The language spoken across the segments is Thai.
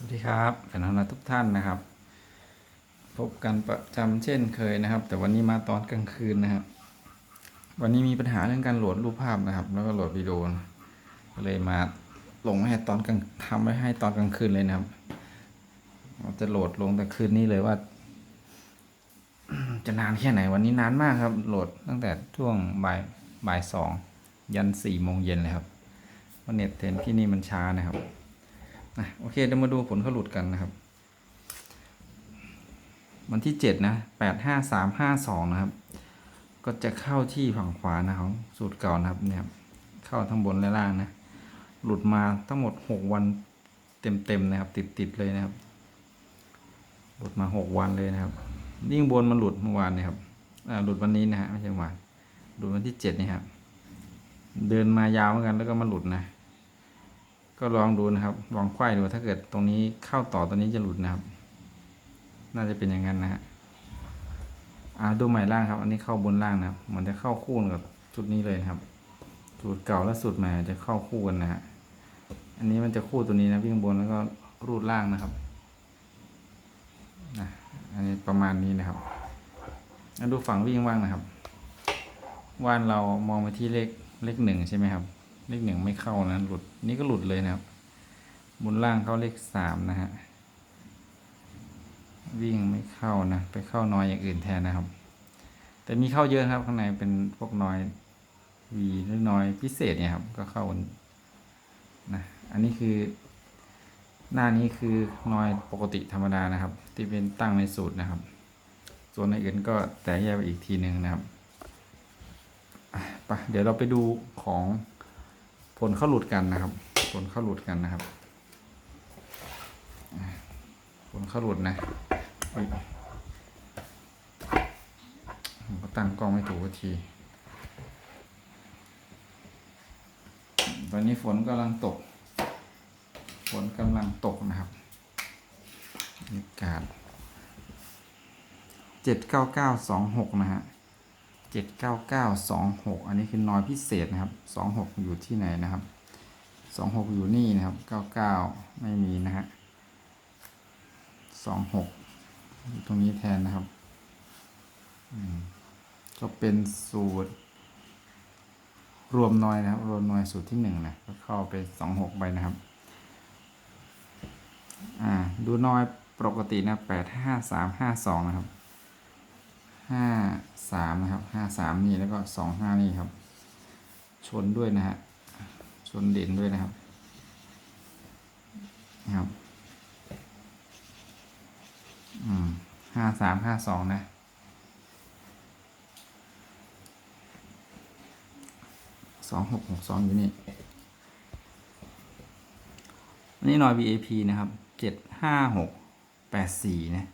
สวัสดีครับแฟนๆทุกท่านนะครับ พบกันประจำเช่นเคยนะครับ แต่วันนี้มาตอนกลางคืนนะครับ วันนี้มีปัญหาเรื่องการโหลดรูปภาพนะครับ แล้วก็โหลดวิดีโอก็เลยมาลงให้ตอนกลางทำไว้ให้ตอนกลางคืนเลยนะครับเราจะโหลดลงแต่คืนนี้เลยว่า จะนานแค่ไหน วันนี้นานมากครับ โหลดตั้งแต่ช่วงบ่ายบ่ายสองยันสี่โมงเย็นเลยครับเพราะเน็ตเทนที่นี่มันช้านะครับ นะโอเคเดี๋ยวมาดูผลเขาหลุดกันนะครับ วันที่เจ็ดนะแปดห้าสามห้าสองนะครับ ก็จะเข้าที่ฝั่งขวานะครับสูตรเก่านะครับเนี่ยเข้าทั้งบนและล่างนะ หลุดมาทั้งหมดหกวันเต็มๆนะครับ ติดๆเลยนะครับ หลุดมาหกวันเลยนะครับ ยิ่งบนมันหลุดเมื่อวานนะครับหลุดวันนี้นะฮะไม่ใช่วานหลุดวันที่เจ็ดนี่ครับเดินมายาวเหมือนกันแล้วก็มาหลุดนะ ก็ลองดูนะครับ ลองไขว้ดูถ้าเกิดตรงนี้เข้าต่อตัวนี้จะหลุดนะครับ น่าจะเป็นอย่างนั้นนะฮะอ่าดูใหม่ล่างครับ อันนี้เข้าบนล่างนะครับมันจะเข้าคู่กับชุดนี้เลยครับสูตรเก่าและสูตรใหม่จะเข้าคู่กันนะฮะอันนี้มันจะคู่ตัวนี้นะวิ่งบนแล้วก็รูดล่างนะครับนะอันนี้ประมาณนี้นะครับอะดูฝั่งวิ่งว่างนะครับ ว่านเรามองไปที่เลขเลขหนึ่งใช่ไหมครับ เลขหนึ่งไม่เข้านะ หลุดนี่ก็หลุดเลยนะครับบนล่างเข้าเลขสามนะฮะวิ่งไม่เข้านะไปเข้าน้อยอย่างอื่นแทนนะครับ แต่มีเข้าเยอะครับข้างในเป็นพวกน้อยวีหรือน้อยพิเศษเนี่ยครับ ก็เข้านะอันนี้คือ หน้านี้คือน้อยปกติธรรมดานะครับ ที่เป็นตั้งในสูตรนะครับ ส่วนในอื่นก็แตกแยกไปอีกทีหนึ่งนะครับไปเดี๋ยวเราไปดูของ ผลเข้าหลุดกันนะครับ ผลเข้าหลุดกันนะครับ ผลเข้าหลุดนะผมก็ตั้งกล้องไม่ถูกที ตอนนี้ฝนกำลังตก ฝนกำลังตกนะครับบรรยากาศเจ็ดเก้าเก้าสองหกนะฮะ เจ็ดเก้าเก้าสองหกอันนี้คือนอยพิเศษนะครับสองหกอยู่ที่ไหนนะครับสองหกอยู่นี่นะครับเก้าเก้าไม่มีนะฮะสองหกอยู่ตรงนี้แทนนะครับ ก็เป็นสูตร รวมน้อยนะครับ รวมน้อยสูตรที่หนึ่งนะก็เข้าไปสองหกไปนะครับ อ่า ดูน้อยปกตินะแปดห้าสามห้าสองนะครับ ห้าสามนะครับห้าสามนี่แล้วก็สองห้านี่ครับ ชนด้วยนะฮะชนเด่นด้วยนะครับนะครับอืมห้าสามห้าสองนะสองหกหกสองอยู่นี่นนี้หน่อย VAP นะครับเจ็ดห้าหกแปดสี่นะ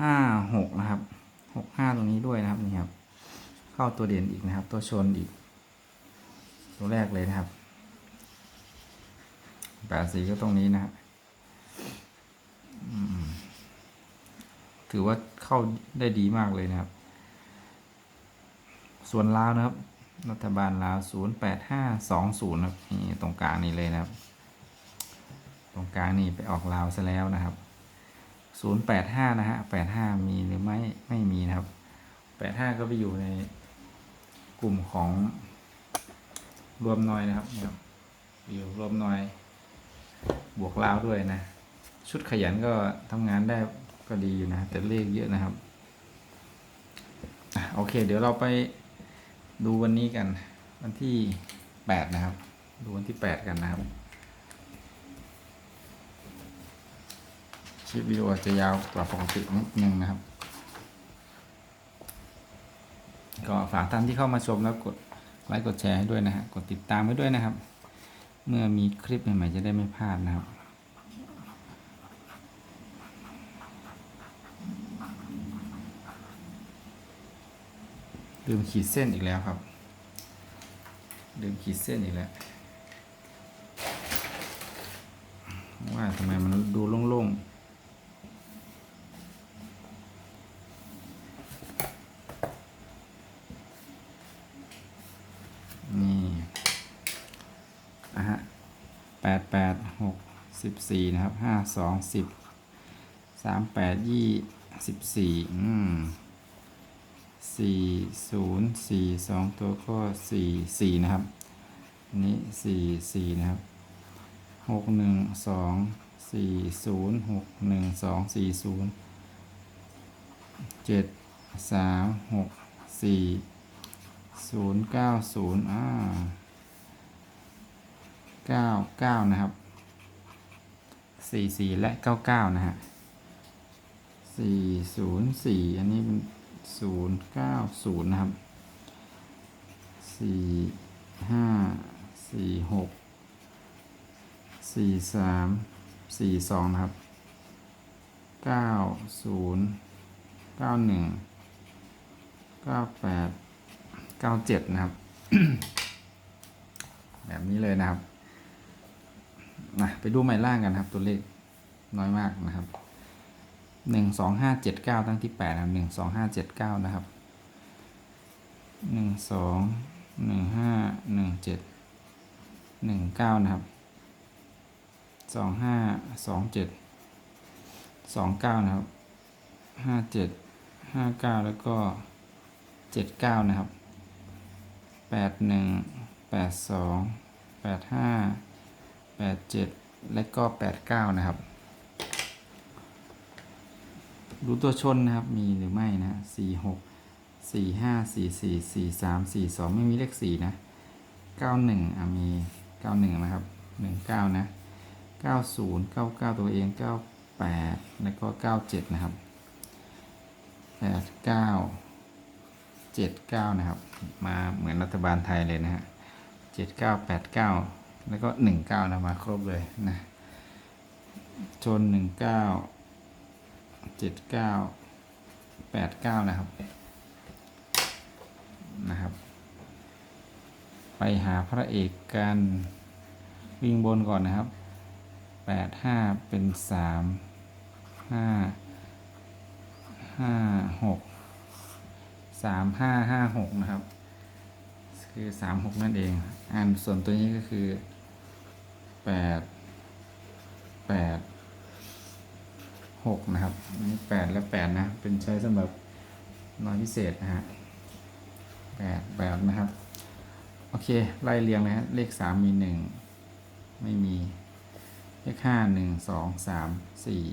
ห้าหกนะครับ หกห้าตรงนี้ด้วยนะครับนี่ครับ เข้าตัวเด่นอีกนะครับ ตัวชนอีก ตัวแรกเลยนะครับแปดสี่ก็ตรงนี้นะครับถือว่าเข้าได้ดีมากเลยนะครับ ส่วนลาวนะครับ รัฐบาลลาวศูนย์แปดห้าสองศูนย์ครับนี่ตรงกลางนี่เลยนะครับ ตรงกลางนี่ไปออกลาวซะแล้วนะครับ ศูนย์แปดห้านะฮะแปดห้ามีหรือไม่ไม่มีนะครับแปดห้าก็ไปอยู่ในกลุ่มของรวมน้อยนะครับเนี่ยครับอยู่รวมน้อย บวกลาวด้วยนะ ชุดขยันก็ทำงานได้ก็ดีอยู่นะ แต่เลขเยอะนะครับโอเค เดี๋ยวเราไปดูวันนี้กัน วันที่แปดนะครับ ดูวันที่แปดกันนะครับ คลิปวิดีโอจจะยาวกว่าปกตินิดนึงนะครับ ก็ฝากท่านที่เข้ามาชมแล้วกดไลค์กดแชร์ให้ด้วยนะฮะกดติดตามไว้ด้วยนะครับ เมื่อมีคลิปใหม่ๆจะได้ไม่พลาดนะครับลืมขีดเส้นอีกแล้วครับลืมขีดเส้นอีกแล้วว่าทำไมมันดูโล่งๆ นี่อะฮะแปดแปดหก สิบสี่นะครับห้าสองสิบสามแปดยี่สิบสี่อืมสี่ศูนย์สี่สองตัวก็สี่สี่นะครับนนี้สี่สี่นะครับหกหนึ่งสองสี่ศูนย์หกหนึ่งสองสี่ศูนย์เจ็ดสามหกสี่ศูนย์เก้าศูนย์อ่าเก้าเก้านะครับ สี่สี่และเก้าเก้านะฮะสี่ศูนย์สี่อันนี้เป็นศูนย์เก้าศูนย์นะครับสี่ห้าสี่หกสี่สามสี่สองนะครับเก้าศูนย์เก้าหนึ่งเก้าแปดเก้าเจ็ดนะครับ แบบนี้เลยนะครับ นะไปดูใหม่ล่างกันนะครับ ตัวเลขน้อยมากนะครับหนึ่งสองห้าเจ็ดเก้าตั้งที่แปดนะครับหนึ่งสองห้าเจ็ดเก้านะครับหนึ่งสองหนึ่งห้าหนึ่งเจ็ดหนึ่งเก้านะครับสองห้าสองเจ็ดสองเก้านะครับห้าเจ็ดห้าเก้าแล้วก็เจ็ดเก้านะครับแปดหนึ่งแปดสองแปดห้า แปดเจ็ดและก็แปดเก้านะครับ ดูตัวชนนะครับ มีหรือไม่นะสี่หกสี่ห้าสี่สี่สี่สามสี่สองไม่มีเลขสี่นะเก้าหนึ่งอะมีเก้าหนึ่งนะครับหนึ่งเก้านะเก้าศูนย์เก้าเก้าตัวเองเก้าแปดแล้วก็เก้าเจ็ดนะครับแปดเก้าเจ็ดเก้านะครับ มาเหมือนรัฐบาลไทยเลยนะฮะเจ็ดเก้า แล้วก็หนึ่งเก้านะมาครบเลยนะชนหนึ่งเก้าเจ็ดเก้าแปดเก้านะครับนะครับ ไปหาพระเอกกันวิ่งบนก่อนนะครับแปดห้าเป็นสามห้าห้าหกสามห้าห้าหกนะครับ คือสามหกนั่นเอง อันส่วนตัวนี้ก็คือ แปดแปดหกนะครับ อันนี้แปดและแปดนะ เป็นใช้สำหรับน้อยพิเศษนะฮะแปดแปดนะครับ โอเค ไล่เรียงเลยฮะ เลขสามมีหนึ่งไม่มี เลขห้าหนึ่งสองสามสี่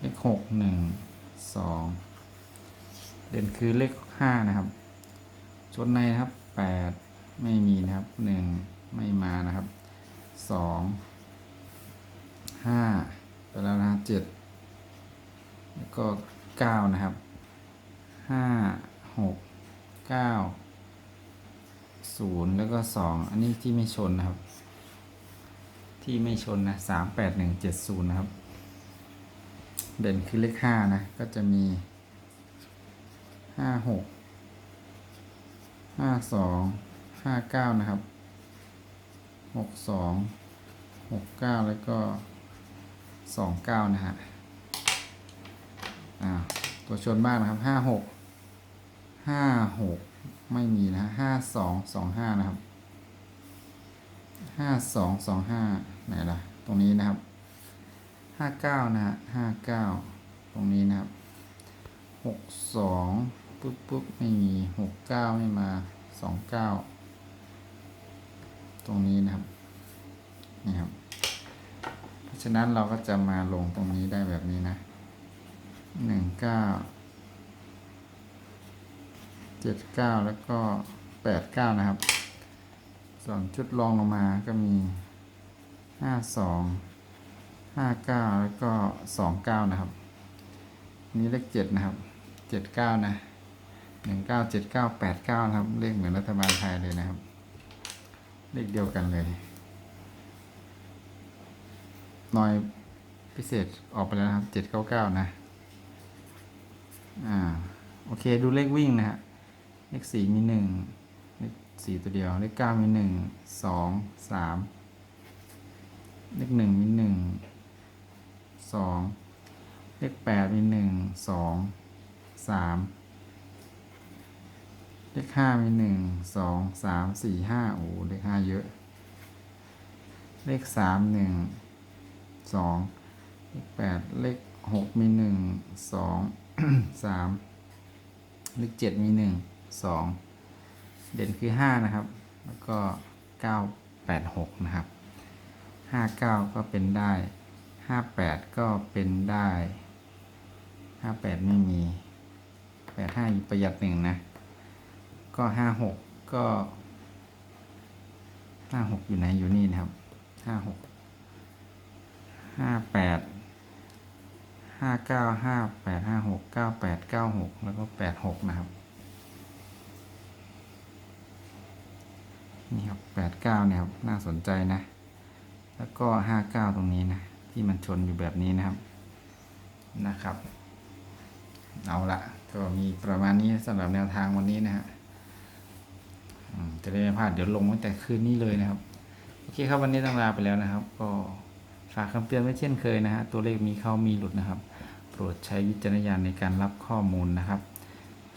เลขหกหนึ่งสองเด่นคือเลขห้านะครับชนในนะครับแปด ไม่มีนะครับหนึ่งไม่มานะครับสองห้าไปแล้วนะเจ็ดแล้วก็เก้านะครับห้าหกเก้าศูนย์แล้วก็สองอันนี้ที่ไม่ชนนะครับ ที่ไม่ชนนะสามแปดหนึ่งเจ็ดศูนย์นะครับ เด่นคือเลขห้านะ ก็จะมีห้าหกห้าสอง ห้าเก้านะครับหกสองหกเก้าแล้วก็สองเก้านะฮะอ่าตัวชนบ้างนะครับห้าหกห้าหกไม่มีนะห้าสองสองห้านะครับห้าสองสองห้าไหนล่ะ ตรงนี้นะครับห้าเก้านะฮะห้าเก้าตรงนี้นะครับหกสองปุ๊บปุ๊บไม่มีหกเก้าไม่มาสองเก้า ตรงนี้นะครับนี่ครับ เพราะฉะนั้นเราก็จะมาลงตรงนี้ได้แบบนี้นะหนึ่งเก้าเจ็ดเก้าแล้วก็แปดเก้านะครับ ส่วนชุดรองลงมาก็มีห้าสองห้าเก้าแล้วก็สองเก้านะครับ นี่เลขเจ็ดนะครับเจ็ดเก้านะหนึ่งเก้าเจ็ดเก้าแปดเก้านะครับ เลขเหมือนรัฐบาลไทยเลยนะครับ เลขเดียวกันเลยหน่อยพิเศษออกไปแล้วนะครับเจ็ดเก้าเก้านะ อ่า โอเค ดูเลขวิ่งนะฮะ เลขสี่มีหนึ่งเลขสี่ตัวเดียว เลขเก้ามีหนึ่งสองสามเลขหนึ่งมีหนึ่งสองเลขแปดมีหนึ่งสองสาม เลขห้ามีหนึ่งสองสามสี่ห้าโอ้เลขห้าเยอะ เลขสามหนึ่งสองเลขแปดเลขหกมีหนึ่งสองสามเลขเจ็ดมีหนึ่งสองเด่นคือห้านะครับ แล้วก็เก้าแปดหกนะครับห้าเก้าก็เป็นได้ห้าแปดก็เป็นได้ห้าแปดไม่มีแปดห้าประหยัดหนึ่งนะ ก็ห้าหกก็ห้าหกอยู่ไหนอยู่นี่นะครับห้าหกห้าแปดห้าเก้าห้าแปดห้าหกเก้าแปดเก้าหกแล้วก็แปดหกนะครับ นี่ครับแปดเก้าเนี่ยครับน่าสนใจนะ แล้วก็ห้าเก้าตรงนี้นะ ที่มันชนอยู่แบบนี้นะครับนะครับ เอาละก็มีประมาณนี้สำหรับแนวทางวันนี้นะฮะ จะได้ไม่พลาดเดี๋ยวลงตั้งแต่คืนนี้เลยนะครับ โอเคครับวันนี้ต้องลาไปแล้วนะครับ ก็ฝากคำเตือนไว้เช่นเคยนะฮะตัวเลขมีเข้ามีหลุดนะครับ โปรดใช้วิจารณญาณในการรับข้อมูลนะครับ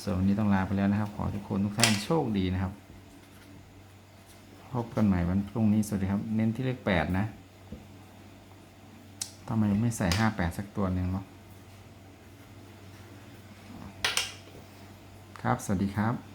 ส่วนวันนี้ต้องลาไปแล้วนะครับ ขอทุกคนทุกท่านโชคดีนะครับ พบกันใหม่วันพรุ่งนี้สวัสดีครับ เน้นที่เลขแปดนะทำไมไม่ใส่ห้าแปดสักตัวหนึ่งเนาะครับ สวัสดีครับ